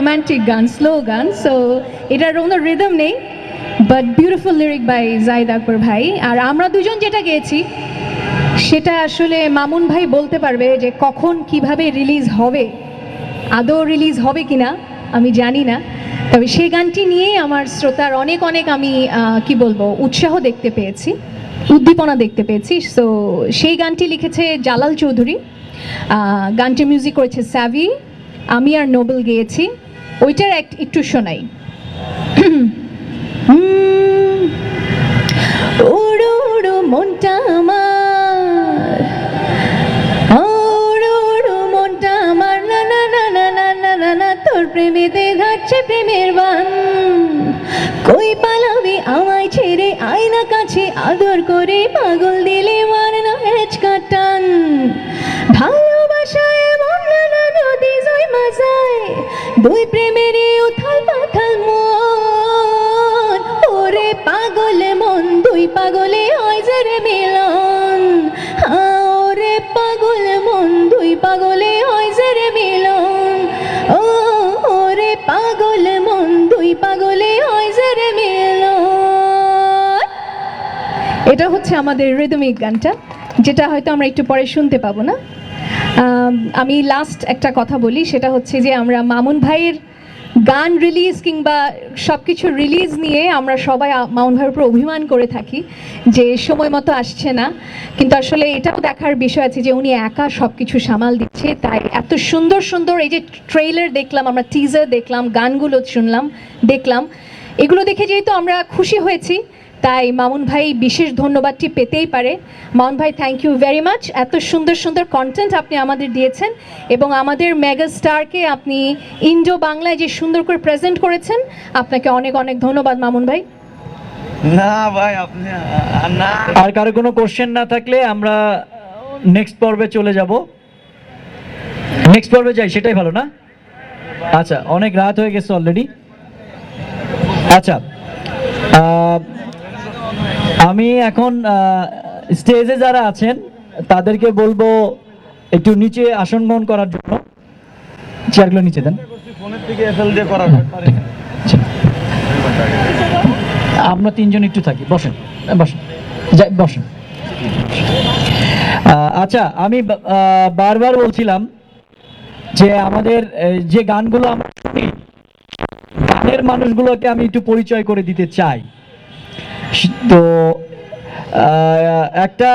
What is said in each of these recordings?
Romantic গান slow গান so এটার কোনো রিদম নেই but beautiful lyric by Zahid Akbar ভাই। আর আমরা দুজন যেটা গেয়েছি, সেটা আসলে মামুন ভাই বলতে পারবে যে কখন কীভাবে রিলিজ হবে, আদৌ রিলিজ হবে কিনা, আমি জানি না। তবে সেই গানটি নিয়েই আমার শ্রোতার অনেক অনেক আমি কি বলব, উৎসাহ দেখতে পেয়েছি, উদ্দীপনা দেখতে পেয়েছি। সো সেই গানটি লিখেছে জালাল চৌধুরী গানটি মিউজিক করেছে স্যাভি আমি আর নোবেল গেয়েছি। ওইটার এক একটু শোনাই। উড়ো উড়ো মনটা আমার। ওড়ো ওড়ো মনটা আমার। না না না না না না না না, তোর প্রেমেতে প্রেমের বান। কই আমায় ছেড়ে, আয়না কাছে আদর করে পাগল দিলে মার না হেঁচকা টান। ভালোবাসায় মন না নদী জয় দুই প্রেমের এটা হচ্ছে আমাদের রিদমিক গানটা যেটা হয়তো আমরা একটু পরে শুনতে পাবো না। আম, লাস্ট একটা কথা বলি সেটা হচ্ছে যে আমরা মামুন ভাইয়ের গান রিলিজ কিংবা সব কিছু রিলিজ নিয়ে আমরা সবাই মামুন ভাইয়ের উপর অভিমান করে থাকি যে সময় মতো আসছে না। কিন্তু আসলে এটাও দেখার বিষয় আছে যে উনি একা সব কিছু সামাল দিচ্ছে তাই এত সুন্দর সুন্দর এই যে ট্রেলার দেখলাম আমরা টিজার দেখলাম গানগুলো শুনলাম দেখলাম। এগুলো দেখে যেহেতু আমরা খুশি হয়েছি তাই মামুন ভাই বিশেষ ধন্যবাদটি পেতেই পারে। মামুন ভাই থ্যাংক ইউ ভেরি মাচ এত সুন্দর সুন্দর কন্টেন্ট আপনি আমাদের দিয়েছেন এবং আমাদের মেগা স্টারকে আপনি ইন্ডো বাংলায় যে সুন্দর করে প্রেজেন্ট করেছেন আপনাকে অনেক অনেক ধন্যবাদ মামুন ভাই। না ভাই আপনি না। আর কারও কোনো কোশ্চেন না থাকলে আমরা নেক্সট পর্বে চলে যাব। নেক্সট পর্বে যাই সেটাই ভালো না? আচ্ছা অনেক রাত হয়ে গেছে অলরেডি আচ্ছা আহ, আমি এখন স্টেজে যারা আছেন, তাদেরকে বলব একটু নিচে আসন গ্রহণ করার জন্য। চেয়ারগুলো নিচে দেন। আমরা তিনজন একটু থাকি। বসেন বসেন। যাই, বসেন। আচ্ছা আমি বারবার বলছিলাম যে আমাদের যে গানগুলো আমরা শুনি, গানের মানুষগুলোকে আমি একটু পরিচয় করে দিতে চাই। তো একটা,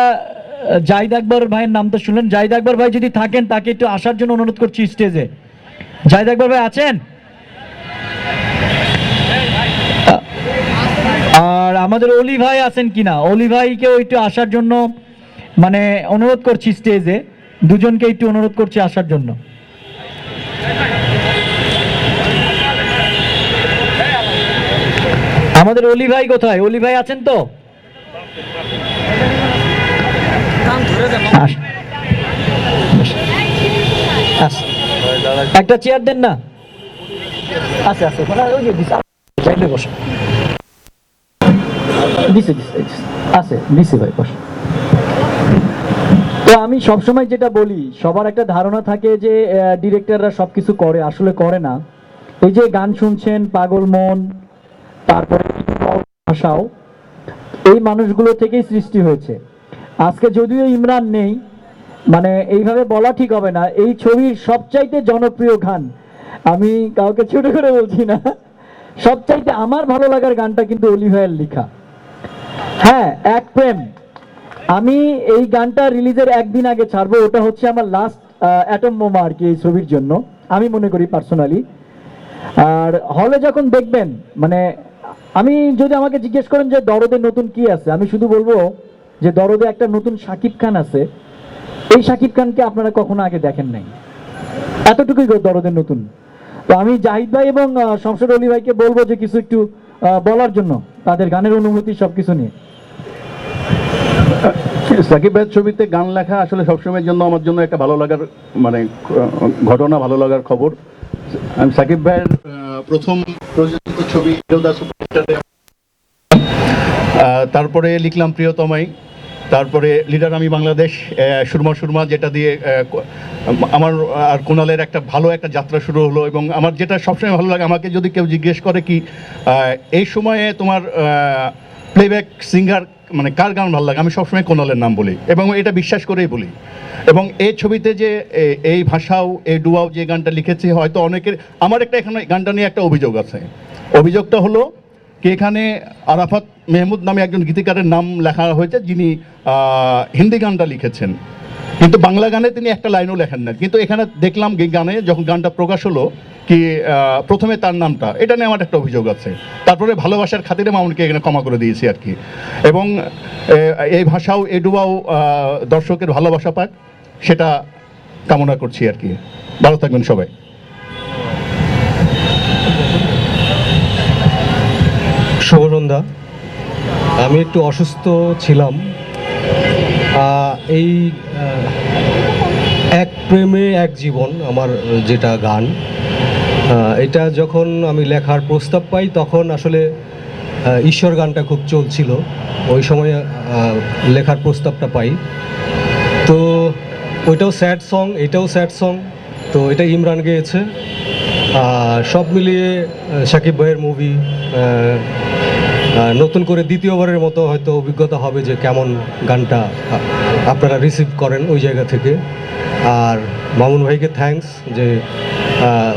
জাহিদ আকবর ভাইয়ের নাম তো শুনলেন। জাহিদ আকবর ভাই যদি থাকেন, তাকে একটু আসার জন্য অনুরোধ করছি স্টেজে। জাহিদ আকবর ভাই আছেন? আর আমাদের অলি ভাই আছেন কিনা? অলি ভাইকেও একটু আসার জন্য মানে অনুরোধ করছি স্টেজে। দুজনকে একটু অনুরোধ করছি আসার জন্য। আমাদের অলি ভাই কোথায়? অলি ভাই আছেন তো। একটা চেয়ার দেন না? তো আমি সবসময় যেটা বলি, সবার একটা ধারণা থাকে যে ডিরেক্টররা সবকিছু করে, আসলে করে না। এই যে গান শুনছেন, পাগল মন, তারপরে ভাষাও এই মানুষগুলো থেকেই সৃষ্টি হয়েছে। আজকে যদিও ইমরান নেই মানে এইভাবে বলা ঠিক হবে না। এই ছবির সবচাইতে জনপ্রিয় গান, আমি কাউকে ছোট করে বলছি না, সবচাইতে আমার ভালো লাগার গানটা কিন্তু অলি লেখা। হ্যাঁ এক প্রেম। আমি এই গানটা রিলিজের একদিন আগে ছাড়বো, ওটা হচ্ছে আমার লাস্ট অ্যাটম বোমা আর কি এই ছবির জন্য। আমি মনে করি পার্সোনালি আর হলে যখন দেখবেন মানে আমি যদি আমাকে জিজ্ঞেস করেন যে দরদে নতুন কি আছে, আমি শুধু বলব যে দরদে একটা নতুন সাকিব খান আছে। এই সাকিব খানকে আপনারা কখনো আগে দেখেন নাই। এতটুকুই দরদের নতুন। তো আমি জাহিদ ভাই এবং শমশের অলি ভাইকে বলব যে কিছু একটু বলার জন্য, তাদের গানের অনুভূতি সবকিছু নিয়ে। সাকিব ভাইয়ের ছবিতে গান লেখা আসলে সবসময়ের জন্য আমার জন্য একটা ভালো লাগার মানে ঘটনা, ভালো লাগার খবর। আমি সাকিব ভাইয়ের প্রথম প্রযোজিত ছবি তারপরে লিখলাম প্রিয়তমাই। তারপরে লিডার আমি বাংলাদেশ সুরমা সুরমা, যেটা দিয়ে আমার আর কুণালের একটা ভালো একটা যাত্রা শুরু হলো এবং আমার যেটা সবসময় ভালো লাগে, আমাকে যদি কেউ জিজ্ঞেস করে কি এই সময়ে তোমার প্লেব্যাক সিঙ্গার মানে কার গান ভালো লাগে? আমি সবসময় কোনালের নাম বলি এবং এটা বিশ্বাস করেই বলি। এবং এই ছবিতে যে এই ভাষাও, এই ডুয়াও যে গানটা লিখেছে, হয়তো অনেকের, আমার একটা এখানে গানটা নিয়ে একটা অভিযোগ আছে। অভিযোগটা হলো কি এখানে আরাফাত মেহমুদ নামে একজন গীতিকারের নাম লেখা হয়েছে যিনি হিন্দি গানটা লিখেছেন। কিন্তু বাংলা গানে তিনি একটা লাইনও লেখেন না। কিন্তু এখানে দেখলাম গানে যখন গানটা প্রকাশ হলো কি প্রথমে তার নামটা, এটা নিয়ে আমার একটা অভিযোগ আছে। তারপরে ভালোবাসার খাতিরে মামুনকে এখানে ক্ষমা করে দিয়েছি আর কি। এবং এই ভাষাও এডুবাও দর্শকের ভালোবাসা পাক, সেটা কামনা করছি আর কি। ভালো থাকবেন সবাই। শুভসন্ধ্যা আমি একটু অসুস্থ ছিলাম। এই এক প্রেমে এক জীবন আমার যেটা গান। এটা যখন আমি লেখার প্রস্তাব পাই তখন আসলে ঈশ্বর গানটা খুব চলছিল। ওই সময় লেখার প্রস্তাবটা পাই। তো ওইটাও স্যাড সং, এটাও স্যাড সং। তো এটা ইমরান গেয়েছে। সব মিলিয়ে সাকিব ভাইয়ের মুভি নতুন করে দ্বিতীয়বারের মতো হয়তো অভিজ্ঞতা হবে যে কেমন গানটা আপনারা রিসিভ করেন ওই জায়গা থেকে। আর মামুন ভাইকে থ্যাঙ্কস যে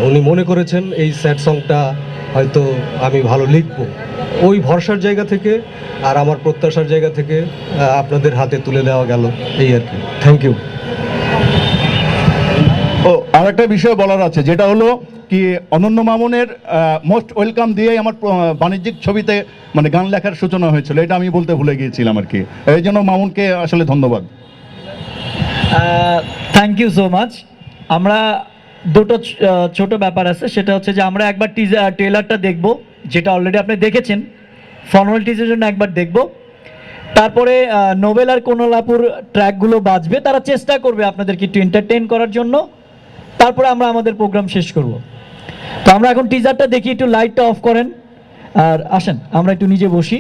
উনি মনে করেছেন এই স্যাড সংটা হয়তো আমি ভালো লিখব। ওই ভরসার জায়গা থেকে আর আমার প্রত্যাশার জায়গা থেকে আপনাদের হাতে তুলে দেওয়া গেল এই আর কি। থ্যাংক ইউ ও আর একটা বিষয় বলার আছে, যেটা হলো কি অনন্য মামুনের মোস্ট ওয়েলকাম দিয়ে আমার বাণিজ্যিক ছবিতে মানে গান লেখার সূচনা হয়েছিল, এটা আমি বলতে ভুলে গিয়েছিলাম আর কি। এই জন্য মামুনকে আসলে ধন্যবাদ। থ্যাংক ইউ সো মাচ আমরা দুটো ছোট ব্যাপার আছে, সেটা হচ্ছে যে আমরা একবার টিজার ট্রেলারটা দেখব, যেটা অলরেডি আপনি দেখেছেন। ফর্মালিটিজের জন্য একবার দেখব। তারপরে নোবেল আর কোনলাপুর ট্র্যাকগুলো বাজবে, তারা চেষ্টা করবে আপনাদেরকে একটু এন্টারটেইন করার জন্য। তারপরে আমরা আমাদের প্রোগ্রাম শেষ করব। তো আমরা এখন টিজারটা দেখি, একটু লাইটটা অফ করেন। আর আসেন, আমরা একটু নিজে বসি।